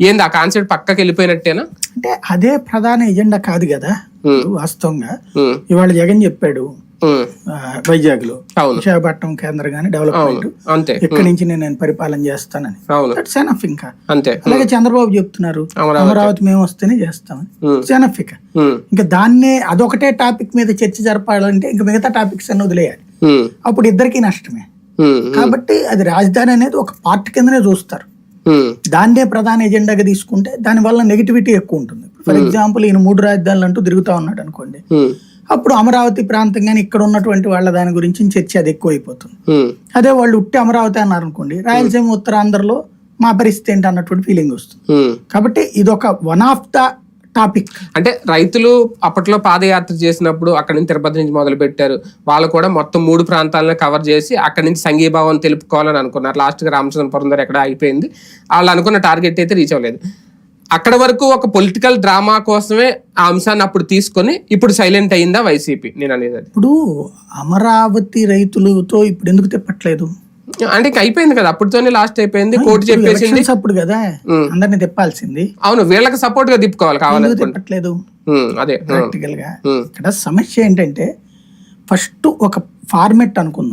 ఏంది ఆ కాన్సెప్ట్ పక్కకి వెళ్ళిపోయినట్టేనా? అంటే అదే ప్రధాన ఎజెండా కాదు కదా. వాస్తవంగా. ఇవాళ జగన్ చెప్పాడు వైజాగ్లో విశాఖపట్నం కేంద్రంగానే డెవలప్మెంట్ అంతే. ఇక్కడి నుంచి నేను పరిపాలన చేస్తానని. దట్స్ ఎనఫ్ ఇంకా. అంతే. అలాగే చంద్రబాబు చెప్తున్నారు అమరావతి. మేము వస్తేనే చేస్తామని. ఎనఫ్ ఇక. ఇంకా దాన్నే అదొకటే టాపిక్ మీద చర్చ జరపాలంటే ఇంకా మిగతా టాపిక్స్ అన్ని వదిలేయాలి. అప్పుడు ఇద్దరికి నష్టమే. కాబట్టి అది రాజధాని అనేది ఒక పార్ట్ కిందనే చూస్తారు. దాన్నే ప్రధాన ఎజెండాగా తీసుకుంటే దాని వల్ల నెగిటివిటీ ఎక్కువ ఉంటుంది. ఫర్ ఎగ్జాంపుల్ ఈయన మూడు రాజధానులు అంటూ తిరుగుతా ఉన్నాడు అనుకోండి. ఉమ్, అప్పుడు అమరావతి ప్రాంతం కానీ ఇక్కడ ఉన్నటువంటి వాళ్ళ దాని గురించి చర్చ అది ఎక్కువ అయిపోతుంది అదే వాళ్ళు ఉట్టి అమరావతి అన్నారు అనుకోండి రాయలసీమ ఉత్తరాంధ్రలో మా పరిస్థితి ఏంటి అన్నటువంటి ఫీలింగ్ వస్తుంది. కాబట్టి ఇది ఒక వన్ ఆఫ్ ద టాపిక్. అంటే రైతులు అప్పట్లో పాదయాత్ర చేసినప్పుడు అక్కడి నుంచి తిరుపతి నుంచి మొదలు పెట్టారు వాళ్ళు కూడా మొత్తం మూడు ప్రాంతాలను కవర్ చేసి అక్కడి నుంచి సంఘీభావం తెలుపుకోవాలని అనుకున్నారు. లాస్ట్గా రామచంద్రపురం దగ్గర ఎక్కడ అయిపోయింది. వాళ్ళు అనుకున్న టార్గెట్ అయితే రీచ్ అవ్వలేదు. అక్కడ వరకు ఒక పొలిటికల్ డ్రామా కోసమే ఆ అంశాన్ని అప్పుడు తీసుకొని ఇప్పుడు సైలెంట్ అయిందా వైసీపీ? నేను అనేది ఇప్పుడు అమరావతి రైతులతో ఇప్పుడు ఎందుకు తిప్పట్లేదు? అంటే ఇంక అయిపోయింది కదా అప్పటితోనే లాస్ట్ అయిపోయింది కోర్టు చెప్పేసింది. అప్పుడు కదా అందరిని తిప్పాల్సింది. అవును వీళ్ళకి సపోర్ట్గా తిప్పుకోవాలి కావాలనుకుంటే తిప్పట్లేదు? అదే ప్రాక్టికల్గా. ఇక్కడ సమస్య ఏంటంటే ఫస్ట్ ఒక ఫార్మెట్ అనుకుందాం.